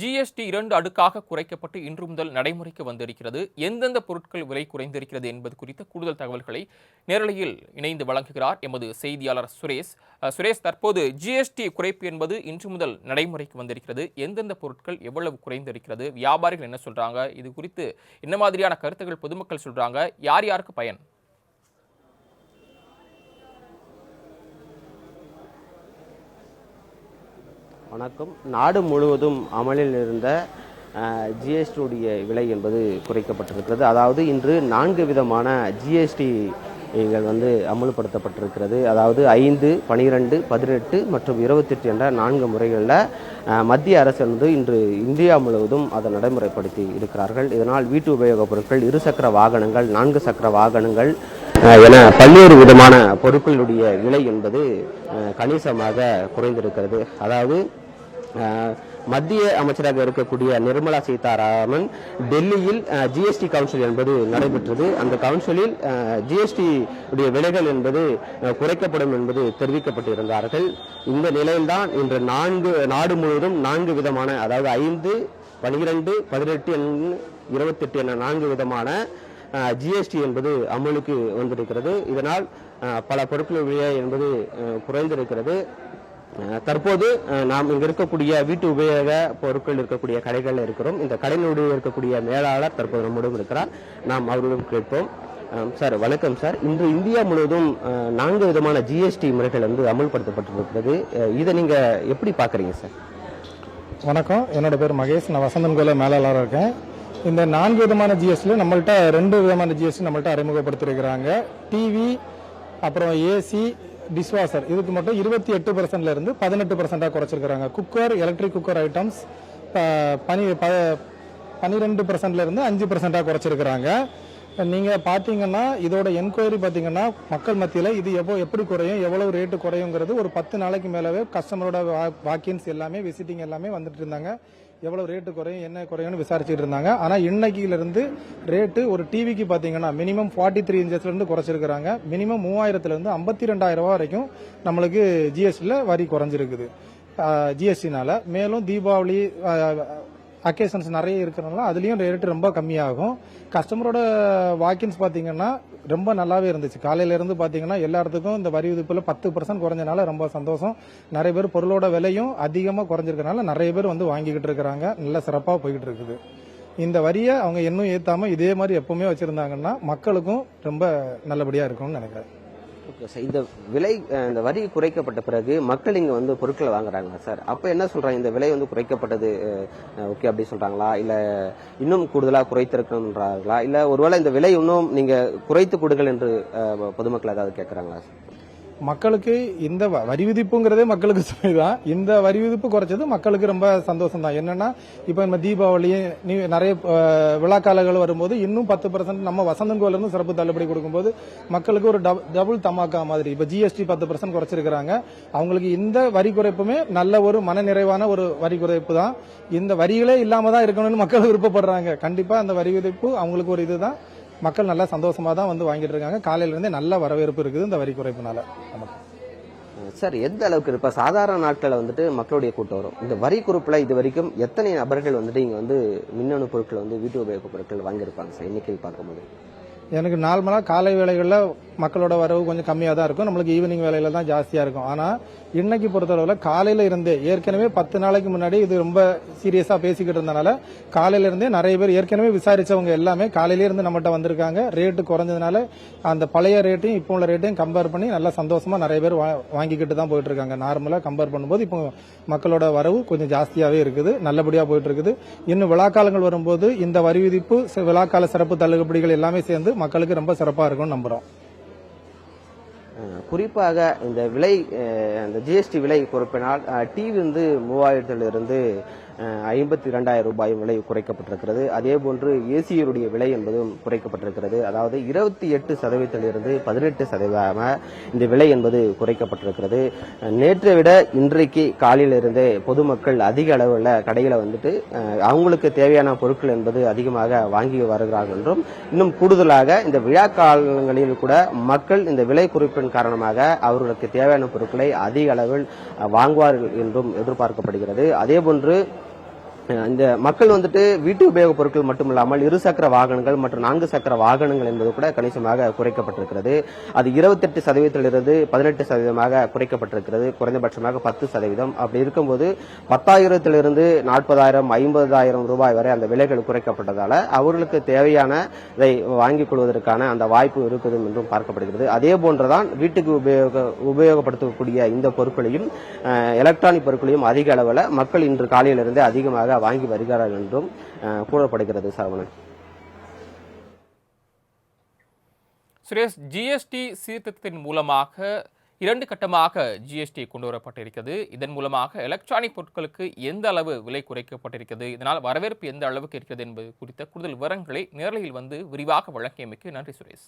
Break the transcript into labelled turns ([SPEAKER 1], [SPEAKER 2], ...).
[SPEAKER 1] GST இரண்டு அடுக்காக குறைக்கப்பட்டு இன்று முதல் நடைமுறைக்கு வந்திருக்கிறது. எந்தெந்த பொருட்கள் விலை குறைந்திருக்கிறது என்பது குறித்த கூடுதல் தகவல்களை நேரலையில் இணைந்து வழங்குகிறார் எமது செய்தியாளர் சுரேஷ். சுரேஷ் தற்போது ஜிஎஸ்டி குறைப்பு என்பது இன்று முதல் நடைமுறைக்கு வந்திருக்கிறது. எந்தெந்த பொருட்கள் எவ்வளவு குறைந்திருக்கிறது? வியாபாரிகள் என்ன சொல்றாங்க? இது குறித்து என்ன மாதிரியான கருத்துக்கள் பொதுமக்கள் சொல்றாங்க? யார் யாருக்கு பயன்?
[SPEAKER 2] வணக்கம். நாடு முழுவதும் அமலில் இருந்த ஜிஎஸ்டியுடைய விலை என்பது குறைக்கப்பட்டிருக்கிறது. அதாவது இன்று நான்கு விதமான ஜிஎஸ்டி வந்து அமல்படுத்தப்பட்டிருக்கிறது. அதாவது ஐந்து பனிரெண்டு பதினெட்டு மற்றும் இருபத்தெட்டு என்ற நான்கு முறைகளில் மத்திய அரசு வந்து இன்று இந்தியா முழுவதும் அதை நடைமுறைப்படுத்தி இருக்கிறார்கள். இதனால் வீட்டு உபயோகப் பொருட்கள் இருசக்கர வாகனங்கள் நான்கு சக்கர வாகனங்கள் என பல்வேறு விதமான பொருட்களுடைய விலை என்பது கணிசமாக குறைந்திருக்கிறது. அதாவது மத்திய அமைச்சராக இருக்கக்கூடிய நிர்மலா சீதாராமன் டெல்லியில் ஜிஎஸ்டி கவுன்சில் என்பது நடைபெற்றது. அந்த கவுன்சிலில் ஜிஎஸ்டி உடைய விலைகள் என்பது குறைக்கப்படும் என்பது தெரிவிக்கப்பட்டிருந்தார்கள். இந்த நிலையில்தான் இன்று நான்கு நாடு முழுவதும் நான்கு விதமான அதாவது ஐந்து பனிரெண்டு பதினெட்டு இருபத்தெட்டு என நான்கு விதமான ஜிஎஸ்டி என்பது அமலுக்கு வந்திருக்கிறது. இதனால் பல பொருட்கள் விலை என்பது குறைந்திருக்கிறது. தற்போது நாம் இங்க இருக்கக்கூடிய வீட்டு உபயோக பொருட்கள் இருக்கக்கூடிய கடைகளில் இருக்கிறோம். இந்த கடையினுடைய இருக்கக்கூடிய மேலாளர் தற்போது நம்முடன் இருக்கிறார். நாம் அவரிடம் கேட்போம். சார் வணக்கம் சார். இன்று இந்தியா முழுவதும் நான்கு விதமான ஜிஎஸ்டி முறைகள் வந்து அமல்படுத்தப்பட்டிருக்கிறது. இதை நீங்க எப்படி பாக்குறீங்க சார்?
[SPEAKER 3] வணக்கம். என்னோட பேர் மகேஷ். நான் வசந்தன் கோல மேலாளராக இருக்கேன். இந்த நான்கு விதமான ஜிஎஸ்டியில் நம்மள்ட்ட ரெண்டு விதமான ஜிஎஸ்டி நம்மள்ட்ட அறிமுகப்படுத்தியிருக்கிறாங்க. டிவி அப்புறம் ஏசி டிஷ்வாஷர் இதுக்கு மட்டும் இருபத்தி எட்டு பர்சன்ட்ல இருந்து பதினெட்டு பர்சன்ட்டாக குறைச்சிருக்கிறாங்க. குக்கர் எலக்ட்ரிக் குக்கர் ஐட்டம்ஸ் பனி ப பன்னிரெண்டு பர்சன்ட்ல இருந்து அஞ்சு பர்சன்டாக குறைச்சிருக்கிறாங்க. நீங்கள் பார்த்தீங்கன்னா இதோட என்கொயரி பார்த்தீங்கன்னா மக்கள் மத்தியில் இது எவ்வளோ எப்படி குறையும் எவ்வளவு ரேட்டு குறையுங்கிறது ஒரு பத்து நாளைக்கு மேலவே கஸ்டமரோட வாக்கின்ஸ் எல்லாமே விசிட்டிங் எல்லாமே வந்துட்டு இருந்தாங்க. எவ்வளவு ரேட்டு குறையும் என்ன குறையும்னு விசாரிச்சுட்டு இருந்தாங்க. ஆனால் இன்னைக்கிலிருந்து ரேட்டு ஒரு டிவிக்கு பார்த்தீங்கன்னா மினிமம் ஃபார்ட்டி த்ரீ இன்ச்சஸ்லேருந்து குறைச்சிருக்காங்க மினிமம் மூவாயிரத்துலேருந்து ஐம்பத்தி ரெண்டாயிரம் ரூபாய் வரைக்கும் நம்மளுக்கு ஜிஎஸ்டியில் வரி குறைஞ்சிருக்குது. ஜிஎஸ்டினால மேலும் தீபாவளி அக்கேஷன்ஸ் நிறைய இருக்கிறனால அதுலேயும் ரேட்டு ரொம்ப கம்மியாகும். கஸ்டமரோட வாக்கின்ஸ் பார்த்தீங்கன்னா ரொம்ப நல்லாவே இருந்துச்சு. காலையிலேருந்து பார்த்தீங்கன்னா எல்லாத்துக்கும் இந்த வரி விதிப்பில் பத்து பர்சன்ட் குறைஞ்சனால ரொம்ப சந்தோஷம். நிறைய பேர் பொருளோட விலையும் அதிகமாக குறைஞ்சிருக்கனால நிறைய பேர் வந்து வாங்கிக்கிட்டு இருக்கிறாங்க. நல்ல சிறப்பாக போய்கிட்டு இருக்குது. இந்த வரியை அவங்க இன்னும் ஏற்றாமல் இதே மாதிரி எப்பவுமே வச்சுருந்தாங்கன்னா மக்களுக்கும் ரொம்ப நல்லபடியாக இருக்கும்னு நினைக்கிறேன்.
[SPEAKER 2] ஓகே சார் இந்த விலை இந்த வரி குறைக்கப்பட்ட பிறகு மக்கள் இங்கே வந்து பொருட்களை வாங்குறாங்களா சார் அப்போ என்ன சொல்கிறாங்க இந்த விலை வந்து குறைக்கப்பட்டது ஓகே அப்படி சொல்கிறாங்களா இல்லை இன்னும் கூடுதலாக குறைத்திருக்கணுன்றார்களா இல்லை ஒருவேளை இந்த விலை இன்னும் நீங்கள் குறைத்து கொடுங்கள் என்று பொதுமக்கள் ஏதாவது கேட்குறாங்களா சார்
[SPEAKER 3] மக்களுக்கு இந்த வ- வரி விதிப்புங்கிறதே மக்களுக்கு சுமைதான். இந்த வரி விதிப்பு குறைச்சது மக்களுக்கு ரொம்ப சந்தோஷம் தான் என்னன்னா இப்ப நம்ம தீபாவளி நிறைய விழாக்காலங்கள் வரும்போது இன்னும் பத்து பர்சன்ட் நம்ம வசந்தன் கோயில இருந்து சிறப்பு தள்ளுபடி கொடுக்கும்போது மக்களுக்கு ஒரு டபுள் தமாக்கா மாதிரி. இப்ப ஜிஎஸ்டி பத்து பர்சன்ட் குறைச்சிருக்கிறாங்க. அவங்களுக்கு இந்த வரி குறைப்புமே நல்ல ஒரு மனநிறைவான ஒரு வரி குறைப்பு தான் இந்த வரிகளே இல்லாம தான் இருக்கணும்னு மக்கள் விருப்பப்படுறாங்க. கண்டிப்பா அந்த வரி விதிப்பு அவங்களுக்கு ஒரு இதுதான். மக்கள் நல்லா சந்தோஷமா தான் வந்து வாங்கிட்டு இருக்காங்க. காலையில இருந்தே நல்ல வரவேற்பு இருக்குது இந்த வரி குறைப்புனால. நமக்கு.
[SPEAKER 2] சார் எந்த அளவுக்கு இப்ப சாதாரண நாட்களில் வந்துட்டு மக்களுடைய கூட்டம் வரும். இந்த வரி குறுப்புல இது வரைக்கும் எத்தனை நபர்கள் வந்துட்டு இங்க வந்து மின்னணு பொருட்கள் வந்து வீட்டு உபயோக பொருட்கள் வாங்கியிருப்பாங்க சார்? எண்ணிக்கையில் பார்க்கும்போது.
[SPEAKER 3] எனக்கு நார்மலாக காலை வேளைகளில் மக்களோட வரவு கொஞ்சம் கம்மியாக தான் இருக்கும். நம்மளுக்கு ஈவினிங் வேலையில தான் ஜாஸ்தியாக இருக்கும். ஆனால் இன்னைக்கு பொறுத்தளவில் காலையில் இருந்தே ஏற்கனவே பத்து நாளைக்கு முன்னாடி இது ரொம்ப சீரியஸாக பேசிக்கிட்டு இருந்தனால காலையில இருந்தே நிறைய பேர் ஏற்கனவே விசாரிச்சவங்க எல்லாமே காலையிலே இருந்து நம்மகிட்ட வந்திருக்காங்க. ரேட்டு குறைஞ்சதுனால அந்த பழைய ரேட்டையும் இப்போ உள்ள ரேட்டையும் கம்பேர் பண்ணி நல்லா சந்தோஷமா நிறைய பேர் வா- வாங்கிக்கிட்டு தான் போயிட்டு இருக்காங்க நார்மலாக கம்பேர் பண்ணும்போது இப்போ மக்களோட வரவு கொஞ்சம் ஜாஸ்தியாகவே இருக்குது. நல்லபடியாக போயிட்டு இருக்குது இன்னும் விழாக்காலங்கள் வரும்போது இந்த வரி விதிப்பு விழாக்கால சிறப்பு தள்ளுபடிகள் எல்லாமே சேர்ந்து மக்களுக்கு ரொம்ப சிறப்பாக இருக்கும்னு
[SPEAKER 2] நம்புகிறோம் குறிப்பாக இந்த விலை அந்த ஜிஎஸ்டி விலை குறிப்பினால் டிவி வந்து மூவாயிரத்திலிருந்து ஐம்பத்தி ரெண்டாயிரம் ரூபாய் விலை குறைக்கப்பட்டிருக்கிறது. அதே போன்று ஏசியருடைய விலை என்பதும் குறைக்கப்பட்டிருக்கிறது. அதாவது இருபத்தி எட்டு சதவீதத்திலிருந்து பதினெட்டு சதவீதமாக இந்த விலை என்பது குறைக்கப்பட்டிருக்கிறது. நேற்றை விட இன்றைக்கு காலையிலிருந்தே பொதுமக்கள் அதிக அளவில் கடைகளை வந்துட்டு அவங்களுக்கு தேவையான பொருட்கள் என்பது அதிகமாக வாங்கி வருகிறார்கள் என்றும் இன்னும் கூடுதலாக இந்த விழா காலங்களில் கூட மக்கள் இந்த விலை குறைப்பின் காரணமாக அவர்களுக்கு தேவையான பொருட்களை அதிக அளவில் வாங்குவார்கள் என்றும் எதிர்பார்க்கப்படுகிறது. அதேபோன்று இந்த மக்கள் வந்துட்டு வீட்டு உபயோகப் பொருட்கள் மட்டுமில்லாமல் இருசக்கர வாகனங்கள் மற்றும் நான்கு சக்கர வாகனங்கள் என்பது கூட கணிசமாக குறைக்கப்பட்டிருக்கிறது. அது இருபத்தெட்டு சதவீதத்திலிருந்து பதினெட்டு சதவீதமாக குறைக்கப்பட்டிருக்கிறது. குறைந்தபட்சமாக பத்து சதவீதம். அப்படி இருக்கும்போது பத்தாயிரத்திலிருந்து நாற்பதாயிரம் ஐம்பதாயிரம் ரூபாய் வரை அந்த விலைகள் குறைக்கப்பட்டதால அவர்களுக்கு தேவையான இதை வாங்கிக் கொள்வதற்கான அந்த வாய்ப்பு இருக்குது என்றும் பார்க்கப்படுகிறது. அதே போன்றுதான் வீட்டுக்கு உபயோக உபயோகப்படுத்தக்கூடிய இந்த பொருட்களையும் எலக்ட்ரானிக் பொருட்களையும் அதிக அளவில் மக்கள் இன்று காலையிலிருந்து அதிகமாக வாங்கி வருகிறார்கள் என்றும் கூறப்படுகிறது சரவணன்.
[SPEAKER 1] சுரேஷ் ஜிஎஸ்டி சீர்திருத்தத்தின் மூலமாக இரண்டு கட்டமாக ஜிஎஸ்டி கொண்டு வரப்பட்டிருக்கிறது இதன் மூலமாக எலக்ட்ரானிக் பொருட்களுக்கு எந்த அளவு விலை குறைக்கப்பட்டிருக்கிறது இதனால் வரவேற்பு எந்த அளவுக்கு இருக்கிறது என்பது குறித்த கூடுதல் விவரங்களை நேரலையில் வந்து விரிவாக வழங்கியமைக்கு நன்றி சுரேஷ்.